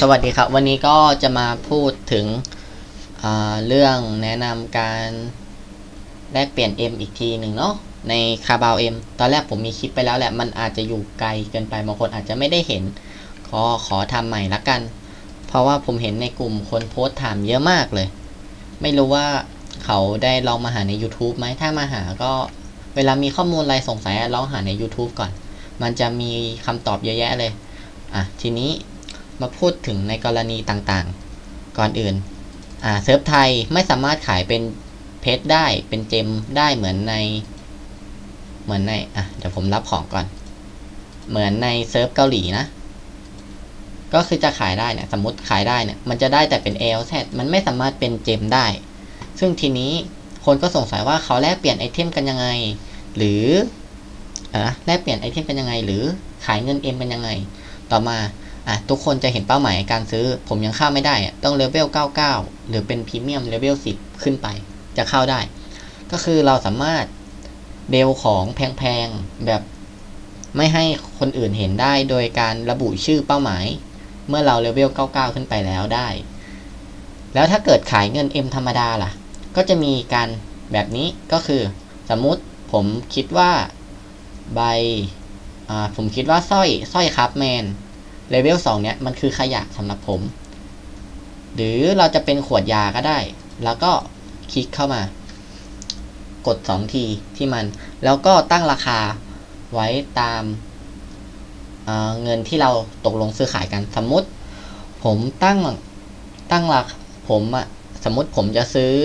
สวัสดีครับวันนี้ก็จะมาพูดถึงเรื่องแนะนำการแลกเปลี่ยน M อีกทีหนึ่งเนาะในคาบาว M ตอนแรกผมมีคลิปไปแล้วแหละ มันอาจจะอยู่ไกลเกินไปบางคนอาจจะไม่ได้เห็นขอขอทำใหม่ละกัน เพราะว่าผมเห็นในกลุ่มคนโพสต์ถามเยอะมากเลย ไม่รู้ว่าเขาได้ลองมาหาใน YouTube ไหมถ้ามาหาก็เวลามีข้อมูลอะไรสงสัยลองหาใน YouTube ก่อน มันจะมีคำตอบเยอะแยะเลยอะทีนี้ มาพูดถึงในกรณีต่างๆ ก่อนอื่นอ่าเซิร์ฟไทยไม่สามารถขายเป็นเพชรได้เป็นเจมได้เหมือนใน เหมือนในอะเดี๋ยวผมรับของก่อน เหมือนในเซิร์ฟเกาหลีนะ ก็คือจะขายได้เนี่ยสมมติขายได้เนี่ยมันจะได้แต่เป็น LZ มันไม่สามารถเป็นเจมได้ ซึ่งทีนี้คนก็สงสัยว่าเขาแลกเปลี่ยนไอเทมกันยังไง หรืออะแลกเปลี่ยนไอเทมกันยังไง หรือขายเงิน M กันยังไง ต่อมา อะทุกคนจะเห็นเป้าหมายการซื้อ ผมยังเข้าไม่ได้ ต้องเลเวล 99 หรือเป็นพรีเมียมเลเวล 10 ขึ้นไปจะเข้าได้ ก็คือเราสามารถเดลของแพงๆ แบบไม่ให้คนอื่นเห็นได้โดยการระบุชื่อเป้าหมาย เมื่อเราเลเวล 99 ขึ้นไปแล้วได้ แล้วถ้าเกิดขายเงิน M ธรรมดาล่ะ ก็จะมีการแบบนี้ก็คือสมมุติผมคิดว่าใบอ่าผมคิดว่าสร้อยสร้อยครับแมน เลเวล2เนี้ยมันคือขยะสำหรับผม หรือเราจะเป็นขวดยาก็ได้ แล้วก็คลิกเข้ามา กด 2 ทีที่มัน แล้วก็ตั้งราคาไว้ตามเเงินที่เราตกลงซื้อขายกัน สมมุติ ผมตั้งตั้งราคาผมอะสมมติผมจะซื้อ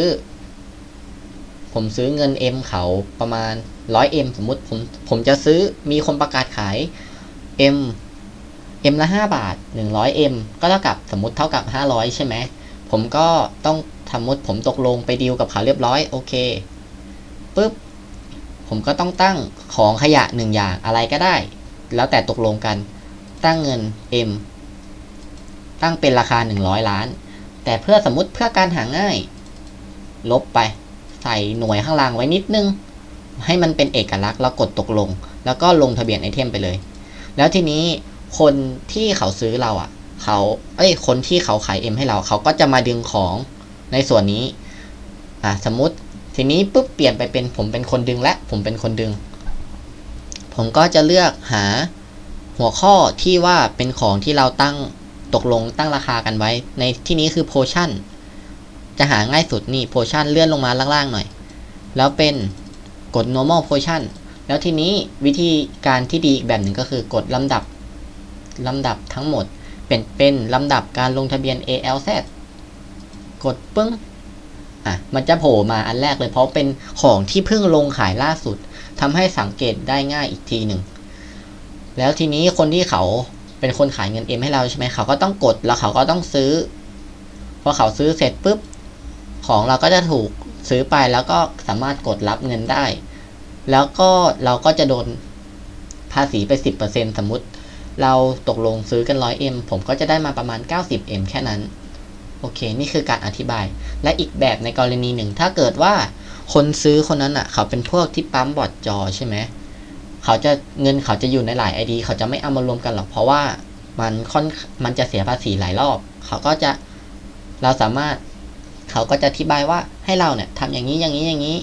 ผมซื้อเงิน M เขาประมาณ 100M สมมติผมผมจะซื้อมีคนประกาศขาย M M ละ 5 บาท 100M ก็เท่ากับสมมติเท่ากับ 500 ใช่ไหม ผมก็ต้องสมมติผมตกลงไปดีลกับเขาเรียบร้อย โอเคปุ๊บ ผมก็ต้องตั้งของขยะหนึ่งอย่างอะไรก็ได้ แล้วแต่ตกลงกัน ตั้งเงิน M ตั้งเป็นราคา 100 ล้าน แต่เพื่อสมมติเพื่อการหาง่าย ลบไป ใส่หน่วยข้างล่างไว้นิดนึง ให้มันเป็นเอกลักษณ์แล้วกดตกลง แล้วก็ลงทะเบียนไอเทมไปเลย แล้วทีนี้ คนที่เขาซื้อเราอะเขาเอ้ยคนที่เขาขายเอ็มให้เราเขาก็จะมาดึงของในส่วนนี้อะสมมติทีนี้ปุ๊บเปลี่ยนไปเป็นผมเป็นคนดึงและผมเป็นคนดึง ผมก็จะเลือกหาหัวข้อที่ว่าเป็นของที่เราตั้งตกลงตั้งราคากันไว้ ในที่นี้คือโพชั่นจะหาง่ายสุดนี่โพชั่นเลื่อนลงมาล่างๆหน่อย แล้วเป็นกด normal potion แล้วทีนี้วิธีการที่ดีอีกแบบหนึ่งก็คือกดลำดับ ลำดับทั้งหมด เป็นเป็นลำดับการลงทะเบียน ALZ กดปึ้งอะมันจะโผล่มาอันแรกเลยเพราะเป็นของที่เพิ่งลงขายล่าสุดทำให้สังเกตได้ง่ายอีกทีหนึ่งแล้วทีนี้คนที่เขาเป็นคนขายเงินเอ็มให้เราใช่ไหมเขาก็ต้องกดแล้วเขาก็ต้องซื้อพอเขาซื้อเสร็จปุ๊บของเราก็จะถูกซื้อไปแล้วก็สามารถกดรับเงินได้ แล้วก็เราก็จะโดนภาษีไป 10%สมมติ เราตกลงซื้อกัน 100M ผมก็จะได้มาประมาณ 90M แค่นั้น โอเค นี่คือการอธิบาย และอีกแบบในกรณีหนึ่ง ถ้าเกิดว่าคนซื้อคนนั้นอะ เขาเป็นพวกที่ปั๊มบอร์ดจอใช่ไหม เขาจะเงินเขาจะอยู่ในหลาย ID เขาจะไม่เอามารวมกันหรอก เพราะว่ามันค่อนมันจะเสียภาษีหลายรอบ เขาก็จะเราสามารถเขาก็จะอธิบายว่าให้เราเนี่ยทำอย่างนี้อย่างนี้อย่างนี้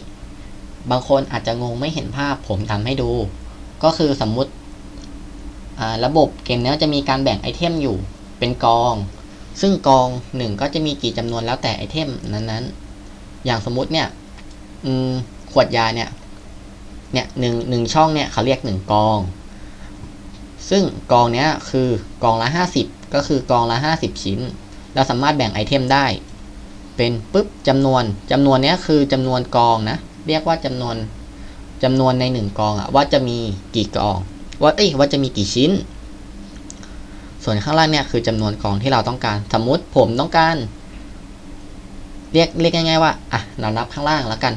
บางคนอาจจะงงไม่เห็นภาพผมทำให้ดู ก็คือสมมุติ ระบบเกมนี้จะมีการแบ่งไอเทมอยู่เป็นกอง ซึ่งกองหนึ่งก็จะมีกี่จำนวนแล้วแต่ไอเทมนั้นๆ อย่างสมมุติเนี่ยขวดยาเนี่ยเนี่ยหนึ่งหนึ่งช่องเนี่ยเขาเรียกหนึ่งกอง ซึ่งกองเนี้ยคือกองละห้าสิบก็คือกองละห้าสิบชิ้น เราสามารถแบ่งไอเทมได้ เป็นปุ๊บจำนวนจำนวนเนี้ยคือจำนวนกองนะ เรียกว่าจำนวนจำนวนในหนึ่งกองอะว่าจะมีกี่กอง ว่าเอ้ยว่าจะมีกี่ชิ้น ส่วนข้างล่างเนี่ยคือจำนวนกองที่เราต้องการ สมมุติผมต้องการ เรียกเรียกง่ายๆว่าอะเรานับข้างล่างแล้วกัน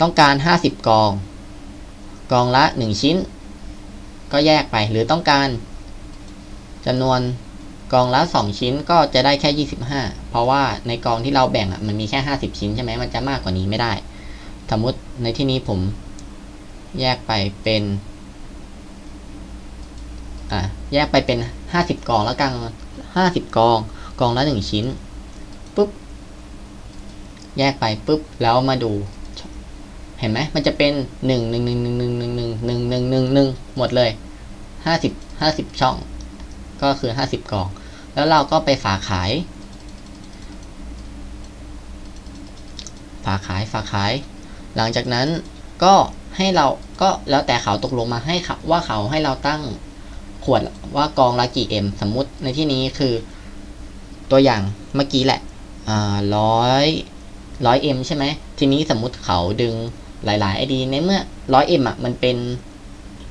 ต้องการ 50 กอง กองละ 1 ชิ้น ก็แยกไปหรือต้องการจำนวนกองละ 2 ชิ้นก็จะได้แค่ 25 เพราะว่าในกองที่เราแบ่งอะมันมีแค่ 50 ชิ้นใช่ไหมมันจะมากกว่านี้ไม่ได้ สมมติในที่นี้ผมแยกไปเป็น อะแยกไปเป็นห้าสิบกองแล้วกันห้าสิบกอง กองละหนึ่งชิ้นปุ๊บแยกไปปุ๊บแล้วมาดู เห็นไหมมันจะเป็นหนึ่งหนึ่งหนึ่งหนึ่งหนึ่งหนึ่งหนึ่งหนึ่งหนึ่งหนึ่งหนึ่งหมดเลยห้าสิบห้าสิบช่อง ก็คือห้าสิบกอง แล้วเราก็ไปฝากขาย ฝากขายฝากขาย หลังจากนั้นก็ให้เราก็แล้วแต่เขาตกลงมาให้ว่าเขาให้เราตั้ง ขวดว่ากองละกี่เอ็มสมมุติในที่นี้คือตัวอย่างเมื่อกี้แหละร้อยร้อยเอ็มใช่ไหมทีนี้สมมุติเขาดึงหลายๆไอดีในเมื่อร้อยเอ็มอะมันเป็น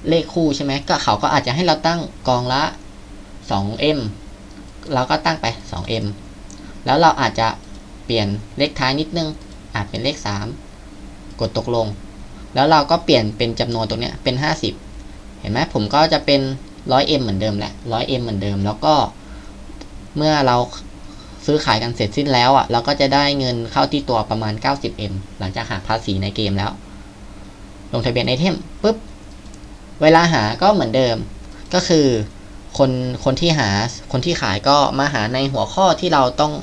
เลขคู่ใช่ไหมก็เขาก็อาจจะให้เราตั้งกองละสองเอ็มเราก็ตั้งไปสองเอ็มแล้วเราอาจจะเปลี่ยนเลขท้ายนิดนึงอาจเป็นเลข3กดตกลง แล้วเราก็เปลี่ยนเป็นจำนวนตรงเนี้ยเป็น50เห็นไหมผมก็จะเป็น 100m เหมือนเดิมแหละ 100m เหมือนเดิม แล้วก็เมื่อเราซื้อขายกันเสร็จสิ้นแล้วอะ เราก็จะได้เงินเข้าที่ตัวประมาณ 90m หลังจากหักภาษีในเกมแล้ว ลงทะเบียนไอเทมปุ๊บ เวลาหาก็เหมือนเดิม ก็คือคนคนที่หาคนที่ขายก็มาหาในหัวข้อที่เราต้อง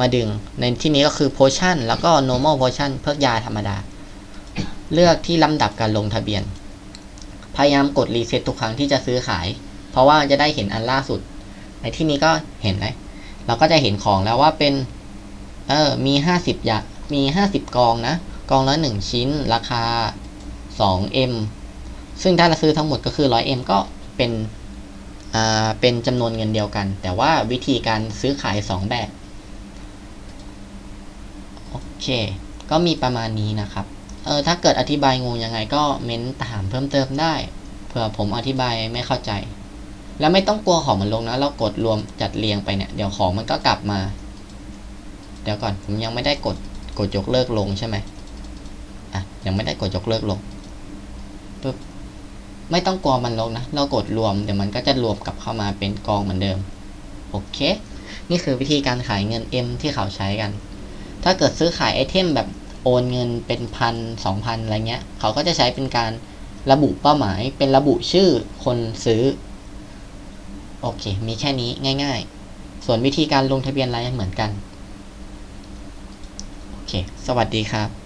มาดึง ในที่นี้ก็คือ potion แล้วก็ normal potion เพิกยาธรรมดา เลือกที่ลำดับการลงทะเบียน พยายามกดรีเซ็ตทุกครั้งที่จะซื้อขาย เพราะว่าจะได้เห็นอันล่าสุด ในที่นี้ก็เห็นไหมเราก็จะเห็นของแล้วว่าเป็นเออมี 50อย่างมี 50 กองนะ กองละ 1 ชิ้น ราคา 2m ซึ่งถ้าเราซื้อทั้งหมดก็คือ 100m ก็เป็นอ่าเป็นจำนวนเงินเดียวกัน แต่ว่าวิธีการซื้อขาย 2 แบบ โอเค ก็มีประมาณนี้นะครับ เออถ้าเกิดอธิบายงงยังไงก็เม้นถามเพิ่มเติมได้เผื่อผมอธิบายไม่เข้าใจ แล้วไม่ต้องกลัวของมันลงนะ เรากดรวมจัดเรียงไปเนี่ยเดี๋ยวของมันก็กลับมา เดี๋ยวก่อนผมยังไม่ได้กดกดยกเลิกลงใช่ไหมอะยังไม่ได้กดยกเลิกลงปึ๊บไม่ต้องกลัวมันลงนะ เรากดรวมเดี๋ยวมันก็จะรวมกลับเข้ามาเป็นกองเหมือนเดิม โอเค นี่คือวิธีการขายเงิน M ที่เขาใช้กัน ถ้าเกิดซื้อขายไอเทมแบบ โอนเงินเป็นพันสองพันอะไรเงี้ย เขาก็จะใช้เป็นการระบุเป้าหมายเป็นระบุชื่อคนซื้อ โอเค มีแค่นี้ง่าย ๆ ส่วนวิธีการลงทะเบียนอะไรเหมือนกัน โอเค สวัสดีครับ